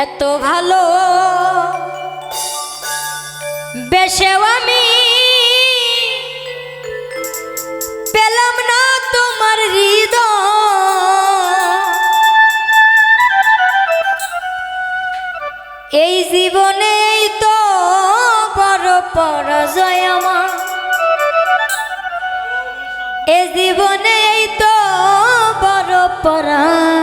এত ভালো। বেশেও আমি পেলাম না তোমার হৃদয়। এই জীবনেই তো বড় পরাজয় আমার। এ জীবনেই তো বড় পরাজয়।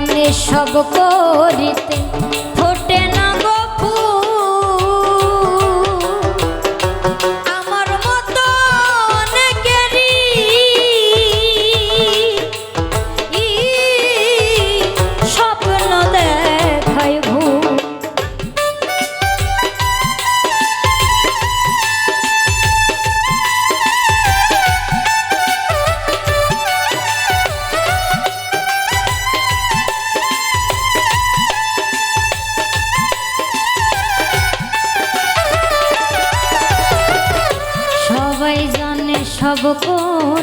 জানে সব করিতে সব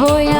voy yeah.